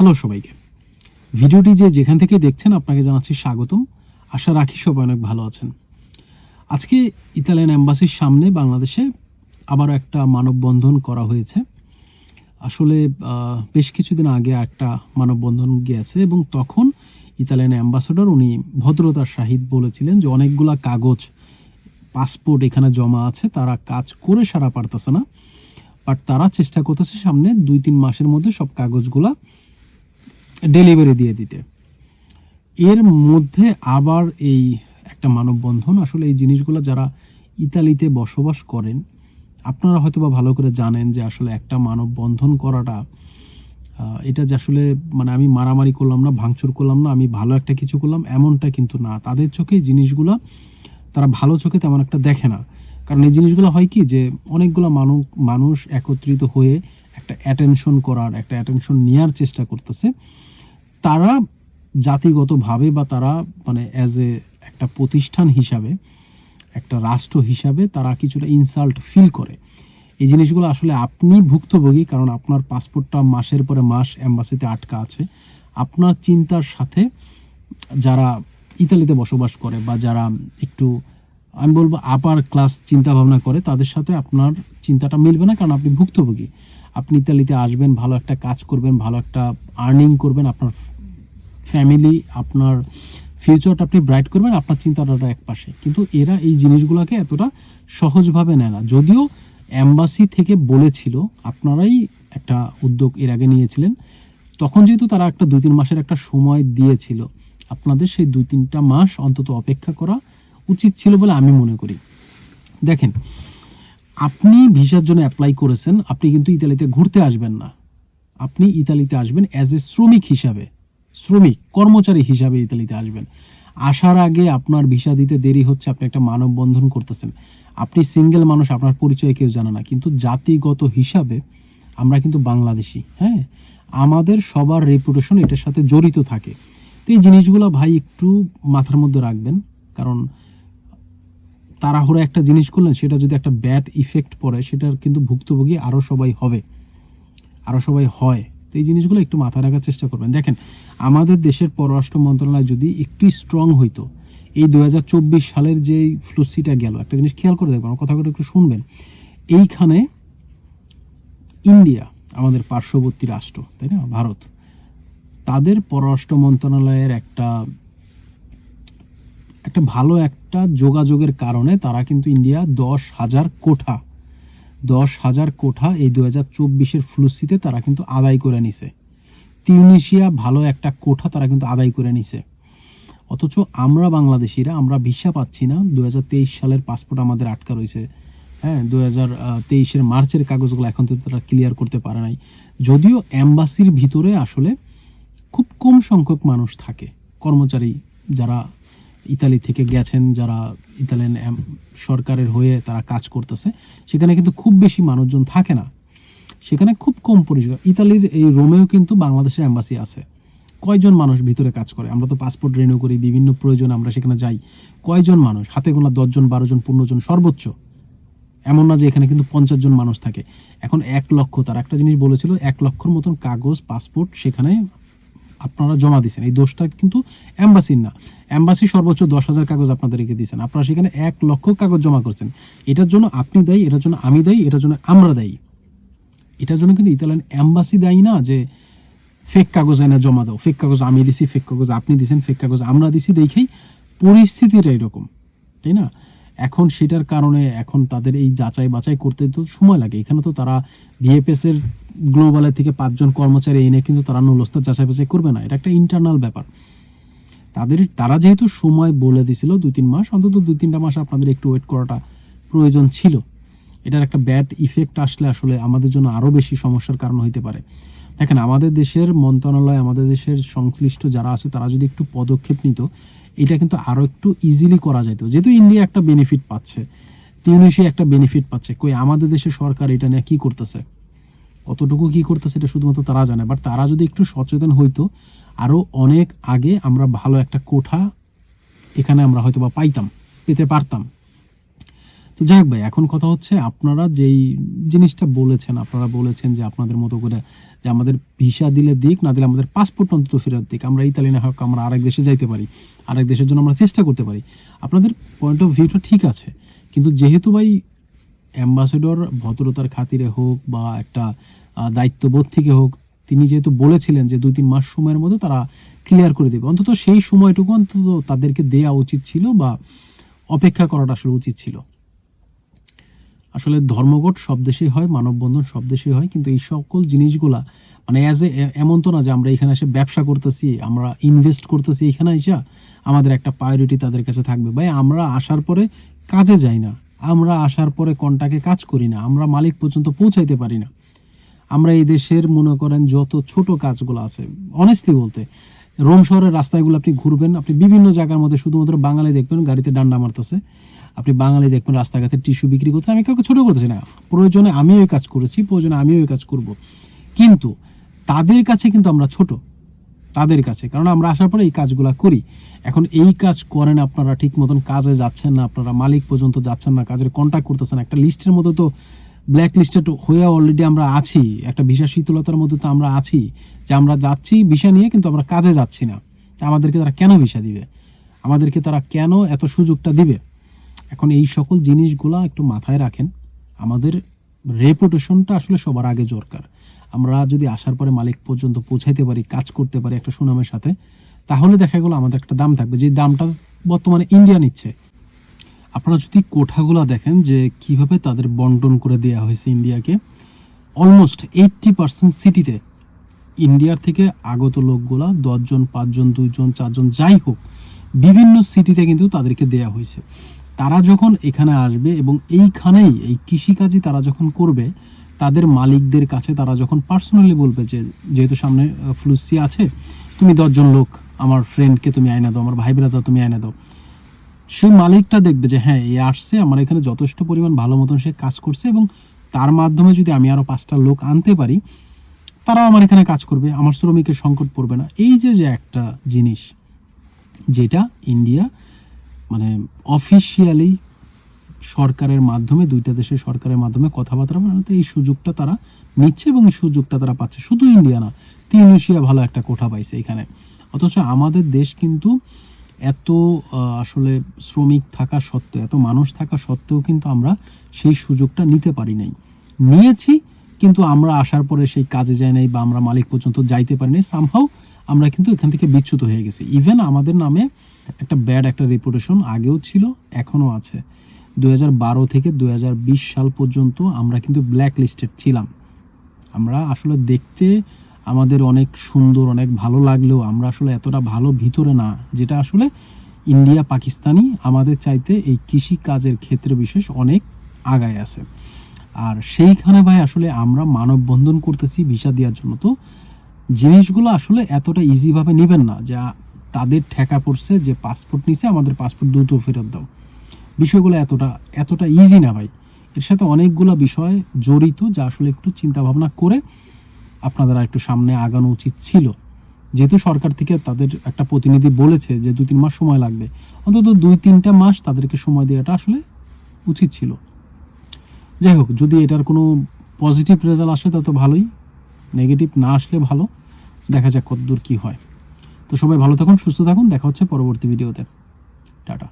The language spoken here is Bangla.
হ্যালো সবাইকে। ভিডিওটি যে যেখান থেকে দেখছেন, আপনাকে জানাচ্ছি স্বাগতম। আশা রাখি সবাই অনেক ভালো আছেন। আজকে ইতালিয়ান অ্যাম্বাসির সামনে বাংলাদেশে আবারও একটা মানববন্ধন করা হয়েছে। আসলে বেশ কিছুদিন আগে একটা মানববন্ধন গিয়েছে এবং তখন ইতালিয়ান অ্যাম্বাসেডর উনি ভদ্রতার সাহিত বলেছিলেন যে অনেকগুলা কাগজ, পাসপোর্ট এখানে জমা আছে, তারা কাজ করে সারা পারতেছে না। বাট তারা চেষ্টা করতেছে সামনে দুই তিন মাসের মধ্যে সব কাগজগুলা ডেলিভারি দিয়ে দিতে। এর মধ্যে আবার এই একটা মানববন্ধন, আসলে এই জিনিসগুলো যারা ইতালিতে বসবাস করেন, আপনারা হয়তো বা ভালো করে জানেন যে আসলে একটা মানববন্ধন করাটা এটা যে আসলে মানে আমি মারামারি করলাম না, ভাঙচুর করলাম না, আমি ভালো একটা কিছু করলাম, এমনটা কিন্তু না। তাদের চোখে জিনিসগুলা, তারা ভালো চোখে তেমন একটা দেখে না। কারণ এই জিনিসগুলো হয় কি যে অনেকগুলো মানুষ মানুষ একত্রিত হয়ে একটা অ্যাটেনশন করার, একটা অ্যাটেনশন নেওয়ার চেষ্টা করতেছে। তারা জাতিগতভাবে বা তারা মানে অ্যাজ এ একটা প্রতিষ্ঠান হিসাবে, একটা রাষ্ট্র হিসাবে তারা কিছুটা ইনসাল্ট ফিল করে। এই জিনিসগুলো আসলে আপনি ভুক্তভোগী, কারণ আপনার পাসপোর্টটা মাসের পরে মাস অ্যাম্বাসিতে আটকা আছে। আপনার চিন্তার সাথে যারা ইতালিতে বসবাস করে বা যারা একটু, আমি বলব আপার ক্লাস চিন্তা ভাবনা করে, তাদের সাথে আপনার চিন্তাটা মিলবে না, কারণ আপনি ভুক্তভোগী। আপনি ইতালিতে আসবেন, ভালো একটা কাজ করবেন, ভালো একটা আর্নিং করবেন, আপনার ফ্যামিলি আপনার ফিউচারটা আপনি ব্রাইট করবেন, আপনার চিন্তাধারাটা এক পাশে। কিন্তু এরা এই জিনিসগুলোকে এতটা সহজভাবে নেয় না। যদিও অ্যাম্বাসি থেকে বলেছিল, আপনারাই একটা উদ্যোগ এর আগে নিয়েছিলেন, তখন যেহেতু তারা একটা দুই তিন মাসের একটা সময় দিয়েছিল, আপনাদের সেই দুই তিনটা মাস অন্তত অপেক্ষা করা উচিত ছিল বলে আমি মনে করি। দেখেন আপনি ভিসার জন্য অ্যাপ্লাই করেছেন, আপনি কিন্তু ইতালিতে ঘুরতে আসবেন না। আপনি ইতালিতে আসবেন অ্যাজ এ শ্রমিক হিসাবে। শ্রমিক, কর্মচারী হিসাবে ইতালিতে আসবেন। আসার আগে আপনার ভিসা দিতে দেরি হচ্ছে, আপনি একটা মানববন্ধন করতেছেন। আপনি সিঙ্গেল মানুষ, আপনার পরিচয় কেউ জানে না। কিন্তু জাতিগত হিসাবে আমরা কিন্তু বাংলাদেশি হ্যাঁ? আমাদের সবার রেপুটেশন এটার সাথে জড়িত থাকে। তো এই জিনিসগুলো ভাই একটু মাথার মধ্যে রাখবেন, কারণ তাড়াহুড়ো একটা জিনিস করলেন, সেটা যদি একটা ব্যাড ইফেক্ট পড়ে, সেটার কিন্তু ভুক্তভোগী আরও সবাই হবে আরও সবাই হয়। তো এই জিনিসগুলো একটু মাথায় রাখার চেষ্টা করবেন। দেখেন, আমাদের দেশের পররাষ্ট্র মন্ত্রণালয় যদি একটু স্ট্রং হইতো, এই দু হাজার চব্বিশ সালের যে ফ্লুসিটা গেল, একটা জিনিস খেয়াল করে দেখবেন, আমার কথাগুলো একটু শুনবেন। এইখানে ইন্ডিয়া, আমাদের পার্শ্ববর্তী রাষ্ট্র, তাই না, ভারত, তাদের পররাষ্ট্র মন্ত্রণালয়ের একটা একটা ভালো একটা যোগাযোগের কারণে তারা কিন্তু ইন্ডিয়া দশ হাজার কোঠা, দশ হাজার কোঠা এই দু হাজার চব্বিশের ফ্লুসিতে তারা কিন্তু আদায় করে নিছে। তিউনিশিয়া ভালো একটা কোঠা তারা কিন্তু আদায় করে নিছে। অথচ আমরা বাংলাদেশিরা, আমরা ভিসা পাচ্ছি না। দুই হাজার তেইশ সালের পাসপোর্ট আমাদের আটকা রয়েছে। হ্যাঁ দু হাজার তেইশের মার্চের কাগজগুলো এখন তো তারা ক্লিয়ার করতে পারে নাই। যদিও অ্যাম্বাসির ভিতরে আসলে খুব কম সংখ্যক মানুষ থাকে, কর্মচারী যারা ইতালি থেকে গেছেন, যারা ইতালিয়ান সরকারের হয়ে তারা কাজ করতেছে, সেখানে কিন্তু খুব বেশি মানুষজন থাকে না। সেখানে খুব কম পরিষ্কার ইতালির এই রোমেও কিন্তু বাংলাদেশের অ্যাম্বাসি আছে। কয়জন মানুষ ভিতরে কাজ করে? আমরা তো পাসপোর্ট রিনিউ করি, বিভিন্ন প্রয়োজন, আমরা সেখানে যাই। কয়জন মানুষ? হাতে গোনা দশজন বারো জন পনেরো জন সর্বোচ্চ। এমন না যে এখানে কিন্তু পঞ্চাশ জন মানুষ থাকে। এখন এক লক্ষ, তার একটা জিনিস বলেছিল, এক লক্ষর মতন কাগজ, পাসপোর্ট সেখানে আপনারা জমা দিয়েছেন। এই দোষটা কিন্তু অ্যাম্বাসির না। অ্যাম্বাসি সর্বোচ্চ দশ হাজার কাগজ আপনাদেরকে দিয়েছেন। আপনারা সেখানে এক লক্ষ কাগজ জমা করছেন। এটার জন্য আপনি দায়ী, এটার জন্য আমি দায়ী, এটার জন্য আমরা দায়ী। এটার জন্য কিন্তু ইতালিয়ান অ্যাম্বাসি দায়ী না যে ফেক কাগজ এনে জমা দাও। ফেক কাগজ আমি দিছি ফেক কাগজ আপনি দিছেন ফেক কাগজ আমরা দিছি, দেখেই পরিস্থিতিটা এরকম, তাই না? এখন সেটার কারণে এখন তাদের এই যাচাই বাছাই করতে তো সময় লাগে। এখানে তো তারা ভিএফএস এর গ্লোবালের থেকে পাঁচজন কর্মচারী এনে কিন্তু তারা নুলস্তার যাচাই বাছাই করবে না। এটা একটা ইন্টারনাল ব্যাপার। তাদের তারা যেহেতু সময় বলে দিছিল দুই তিন মাস, অন্তত দুই তিনটা মাস আপনাদের একটু ওয়েট করাটা প্রয়োজন ছিল। এটার একটা ব্যাড ইফেক্ট আসলে আসলে আমাদের জন্য আরও বেশি সমস্যার কারণ হইতে পারে। দেখেন, আমাদের দেশের মন্ত্রণালয়, আমাদের দেশের সংশ্লিষ্ট যারা আছে, তারা যদি একটু পদক্ষেপ নিত, এটা কিন্তু আরও একটু ইজিলি করা যেত যেহেতু ইন্ডিয়া একটা বেনিফিট পাচ্ছে, তিউনিশিয়া একটা বেনিফিট পাচ্ছে, কই আমাদের দেশের সরকার এটা নিয়ে কী করতেছে? কতটুকু কী করতেছে, এটা শুধুমাত্র তারা জানে। বাট তারা যদি একটু সচেতন হইতো আরও অনেক আগে আমরা ভালো একটা কোঠা এখানে আমরা হয়তো বা পাইতাম, পেতে পারতাম। তো যাই হোক ভাই, এখন কথা হচ্ছে আপনারা যেই জিনিসটা বলেছেন, আপনারা বলেছেন যে আপনাদের মতো করে যে আমাদের ভিসা দিলে দিক, না দিলে আমাদের পাসপোর্ট অন্তত ফেরত দিক। আমরা ইতালি না হোক, আমরা আরেক দেশে যাইতে পারি, আরেক দেশের জন্য আমরা চেষ্টা করতে পারি। আপনাদের পয়েন্ট অফ ভিউটা ঠিক আছে, কিন্তু যেহেতু ভাই অ্যাম্বাসেডর ভদ্রতার খাতিরে হোক বা একটা দায়িত্ববোধ থেকে হোক তিনি যেহেতু বলেছিলেন যে দুই তিন মাস সময়ের মধ্যে তারা ক্লিয়ার করে দেবে, অন্তত সেই সময়টুকু অন্তত তাদেরকে দেয়া উচিত ছিল বা অপেক্ষা করাটা আসলে উচিত ছিল। আসলে ধর্মঘট সব দেশেই হয়, মানববন্ধন সব দেশেই হয়, কিন্তু এই সকল জিনিসগুলা মানে অ্যাজ এ এমন তো না যে আমরা এখানে এসে ব্যবসা করতেছি, আমরা ইনভেস্ট করতেছি এখানে এসে আমাদের একটা প্রায়োরিটি তাদের কাছে থাকবে। ভাই, আমরা আসার পরে কাজে যাই না, আমরা আসার পরে কন্টাকে কাজ করি না, আমরা মালিক পর্যন্ত পৌঁছাইতে পারি না। আমরা এই দেশের, মনে করেন, যত ছোট কাজগুলো আছে অনেস্টলি বলতে, রোম শহরের রাস্তাগুলো আপনি ঘুরবেন, আপনি বিভিন্ন জায়গার মধ্যে শুধুমাত্র বাঙালি দেখবেন, গাড়িতে ডান্ডা মারতেছে, আপনি বাঙালি দেখবেন, রাস্তাঘাটে টিস্যু বিক্রি করতে আমি কাউকে ছোট করতেছি না, প্রয়োজনে আমিও এই কাজ করেছি, প্রয়োজনে আমিও এই কাজ করব। কিন্তু তাদের কাছে কিন্তু আমরা ছোট, তাদের কাছে, কারণ আমরা আসার পরে এই কাজগুলো করি। এখন এই কাজ করেন আপনারা ঠিক মতন কাজে যাচ্ছেন না আপনারা, মালিক পর্যন্ত যাচ্ছেন না, কাজের কন্ট্যাক্ট করতেছেন একটা লিস্টের মধ্যে তো ব্ল্যাক লিস্টেড হয়ে অলরেডি আমরা আছি। একটা ভিসা শীতলতার মধ্যে তো আমরা আছি যে আমরা যাচ্ছি ভিসা নিয়ে, কিন্তু আমরা কাজে যাচ্ছি না। আমাদেরকে তারা কেন ভিসা দিবে? আমাদেরকে তারা কেন এত সুযোগটা দিবে? এখন এই সকল জিনিসগুলা একটু মাথায় রাখেন। আমাদের রেপুটেশনটা আসলে সবার আগে দরকার। আমরা যদি আসার পরে মালিক পর্যন্ত পৌঁছাইতে পারি, কাজ করতে পারি একটা সুনামের সাথে, তাহলে দেখা গেলো আমাদের একটা দাম থাকবে। যে দামটা বর্তমানে ইন্ডিয়া নিচ্ছে আপনারা যদি কোঠাগুলো দেখেন যে কীভাবে তাদের বন্টন করে দেওয়া হয়েছে ইন্ডিয়াকে অলমোস্ট এইটটি পার্সেন্ট সিটিতে ইন্ডিয়ার থেকে আগত লোকগুলা দশজন, পাঁচজন, দুইজন, চারজন যাই হোক, বিভিন্ন সিটিতে কিন্তু তাদেরকে দেয়া হয়েছে। তারা যখন এখানে আসবে এবং এইখানেই এই কৃষিকাজই তারা যখন করবে, তাদের মালিকদের কাছে তারা যখন পার্সোনালি বলবে যে, যেহেতু সামনে ফ্লুসি আছে, তুমি দশজন লোক, আমার ফ্রেন্ডকে তুমি আয়না দাও, আমার ভাই বেড়াদাও তুমি আয়না দাও। সেই মালিকটা দেখবে যে হ্যাঁ এ আসছে, আমার এখানে যথেষ্ট পরিমাণ ভালো মতন সে কাজ করছে এবং তার মাধ্যমে যদি আমি আরও পাঁচটা লোক আনতে পারি, তারাও আমার এখানে কাজ করবে, আমার শ্রমিকের সংকট পড়বে না। এই যে যে একটা জিনিস যেটা ইন্ডিয়া মানে অফিসিয়ালি সরকারের মাধ্যমে, দুইটা দেশের সরকারের মাধ্যমে কথাবার্তা বলতে এই সুযোগটা তারা নিচ্ছে এবং এই সুযোগটা তারা পাচ্ছে। শুধু ইন্ডিয়া না তিউনেশিয়া ভালো একটা কোঠা পাইছে এখানে। অথচ আমাদের দেশ কিন্তু এত আসলে শ্রমিক থাকা সত্ত্বেও, এত মানুষ থাকা সত্ত্বেও কিন্তু আমরা সেই সুযোগটা নিতে পারি নাই। নিয়েছি, কিন্তু আমরা আসার পরে সেই কাজে যায় নাই বা আমরা মালিক পর্যন্ত যাইতে পারি নাই। সামহাও আমরা কিন্তু এখান থেকে বিচ্যুত হয়ে গেছি। ইভেন আমাদের নামে একটা ব্যাড একটা রেপুটেশন আগেও ছিল, এখনও আছে। দু বারো থেকে দুই হাজার বিশ সাল পর্যন্ত আমরা কিন্তু ব্ল্যাক লিস্টেড ছিলাম। আমরা আসলে দেখতে আমাদের অনেক সুন্দর, অনেক ভালো লাগলেও আমরা আসলে এতটা ভালো ভিতরে না, যেটা আসলে ইন্ডিয়া পাকিস্তানি আমাদের চাইতে এই কৃষি কাজের ক্ষেত্রে বিশেষ অনেক আগায় আছে। আর সেইখানে ভাই আসলে আমরা মানববন্ধন করতেছি ভিসা দেওয়ার জন্য। তো জিনিসগুলো আসলে এতটা ইজিভাবে নেবেন না, যা তাদের ঠেকা পড়ছে যে পাসপোর্ট নিছে, আমাদের পাসপোর্ট দ্রুত ফেরত দাও। বিষয়গুলো এতটা এতটা ইজি না ভাই। এর সাথে অনেকগুলো বিষয় জড়িত, যা আসলে একটু চিন্তা ভাবনা করে আপনাদের একটু সামনে আগানো উচিত ছিল। যেহেতু সরকার থেকে তাদের একটা প্রতিনিধি বলেছে যে দুই তিন মাস সময় লাগবে। অন্তত দুই তিনটা মাস তাদেরকে সময় দেওয়াটা আসলে উচিত ছিল। যাই হোক, যদি এটার কোনো পজিটিভ রেজাল্ট আসে, তা তো ভালোই। নেগেটিভ না আসলে ভালো। দেখা যাক কতদূর কী হয়। তো সবাই ভালো থাকুন, সুস্থ থাকুন। দেখা হচ্ছে পরবর্তী ভিডিওতে টাটা।